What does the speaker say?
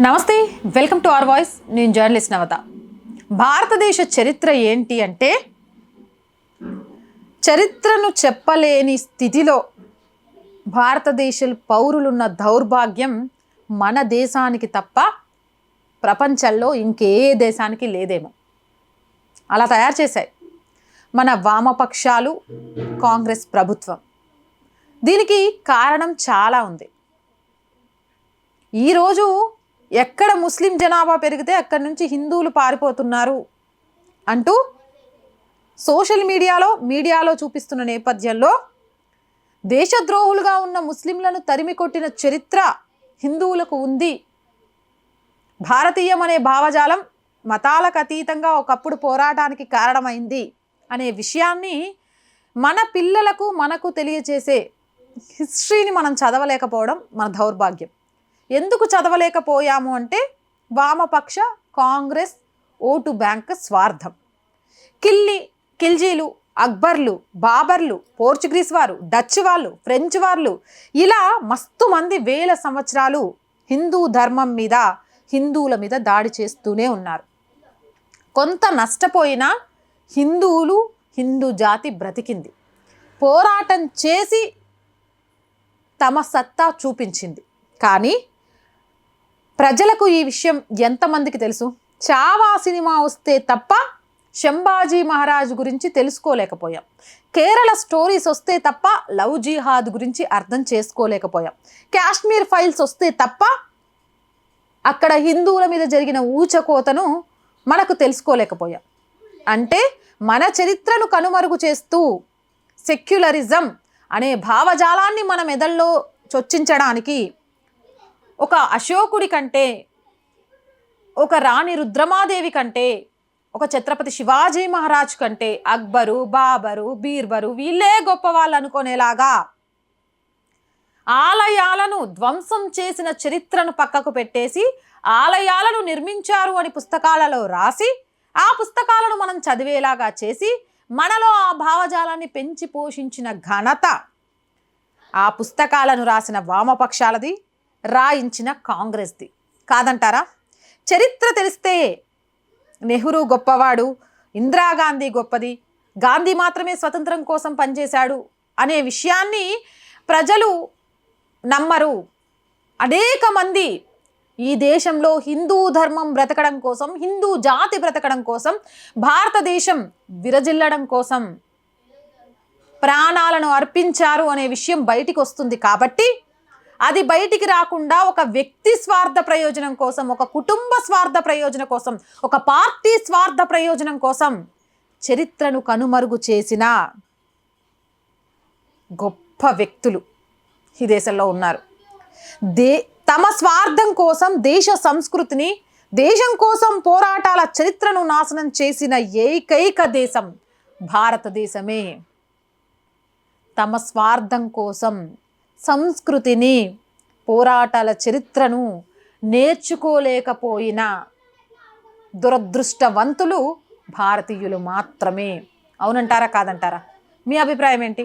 నమస్తే welcome to our voice. నేను journalist నవత. భారతదేశ చరిత్ర ఏంటి అంటే చరిత్రను చెప్పలేని స్థితిలో భారతదేశ పౌరులున్న దౌర్భాగ్యం మన దేశానికి తప్ప ప్రపంచంలో ఇంకే దేశానికి లేదేమో. అలా తయారు చేశాయి. మన వామపక్షాలు కాంగ్రెస్ ప్రభుత్వం. దీనికి కారణం చాలా ఉంది. ఈరోజు ఎక్కడ ముస్లిం జనాభా పెరిగితే అక్కడి నుంచి హిందువులు పారిపోతున్నారు అంటూ సోషల్ మీడియాలో మీడియాలో చూపిస్తున్న నేపథ్యంలో దేశద్రోహులుగా ఉన్న ముస్లింలను తరిమి కొట్టిన చరిత్ర హిందువులకు ఉంది. భారతీయం అనే భావజాలం మతాలకు అతీతంగా ఒకప్పుడు పోరాటానికి కారణమైంది అనే విషయాన్ని మన పిల్లలకు మనకు తెలియచేసే హిస్టరీని మనం చదవలేకపోవడం మన దౌర్భాగ్యం. ఎందుకు చదవలేకపోయాము అంటే వామపక్ష కాంగ్రెస్ ఓటు బ్యాంక్ స్వార్థం. కిల్లి కిల్జీలు అక్బర్లు బాబర్లు పోర్చుగీస్ వారు డచ్ వాళ్ళు ఫ్రెంచ్ వాళ్ళు ఇలా మస్తు మంది వేల సంవత్సరాలు హిందూ ధర్మం మీద హిందువుల మీద దాడి చేస్తూనే ఉన్నారు. కొంత నష్టపోయినా హిందువులు హిందూ జాతి బ్రతికింది. పోరాటం చేసి తమ సత్తా చూపించింది. కానీ ప్రజలకు ఈ విషయం ఎంతమందికి తెలుసు? చావా సినిమా వస్తే తప్ప శంభాజీ మహారాజ్ గురించి తెలుసుకోలేకపోయాం. కేరళ స్టోరీస్ వస్తే తప్ప లవ్ జిహాద్ గురించి అర్థం చేసుకోలేకపోయాం. కాశ్మీర్ ఫైల్స్ వస్తే తప్ప అక్కడ హిందువుల మీద జరిగిన ఊచకోతను మనకు తెలుసుకోలేకపోయాం. అంటే మన చరిత్రను కనుమరుగు చేస్తూ సెక్యులరిజం అనే భావజాలాన్ని మన మెదల్లో చొచ్చించడానికి ఒక అశోకుడి కంటే ఒక రాణి రుద్రమాదేవి కంటే ఒక ఛత్రపతి శివాజీ మహారాజ్ కంటే అక్బరు బాబరు బీర్బరు వీళ్ళే గొప్ప వాళ్ళు అనుకునేలాగా ఆలయాలను ధ్వంసం చేసిన చరిత్రను పక్కకు పెట్టేసి ఆలయాలను నిర్మించారు అని పుస్తకాలలో రాసి ఆ పుస్తకాలను మనం చదివేలాగా చేసి మనలో ఆ భావజాలాన్ని పెంచి పోషించిన ఘనత. ఆ పుస్తకాలను రాసిన వామపక్షాలది రాయించిన కాంగ్రెస్ది. కాదంటారా? చరిత్ర తెలిస్తే నెహ్రూ గొప్పవాడు ఇందిరాగాంధీ గొప్పది గాంధీ మాత్రమే స్వతంత్రం కోసం పనిచేశాడు అనే విషయాన్ని ప్రజలు నమ్మరు. అనేక మంది ఈ దేశంలో హిందూ ధర్మం బ్రతకడం కోసం హిందూ జాతి బ్రతకడం కోసం భారతదేశం విరజిల్లడం కోసం ప్రాణాలను అర్పించారు అనే విషయం బయటికి వస్తుంది కాబట్టి అది బయటికి రాకుండా ఒక వ్యక్తి స్వార్థ ప్రయోజనం కోసం ఒక కుటుంబ స్వార్థ ప్రయోజనం కోసం ఒక పార్టీ స్వార్థ ప్రయోజనం కోసం చరిత్రను కనుమరుగు చేసిన గొప్ప వ్యక్తులు ఈ దేశంలో ఉన్నారు. దే తమ స్వార్థం కోసం దేశ సంస్కృతిని దేశం కోసం పోరాటాల చరిత్రను నాశనం చేసిన ఏకైక దేశం భారతదేశమే. తమ స్వార్థం కోసం సంస్కృతిని పోరాటాల చరిత్రను నేర్చుకోలేకపోయిన దురదృష్టవంతులు భారతీయులు మాత్రమే. అవునంటారా కాదంటారా? మీ అభిప్రాయం ఏంటి?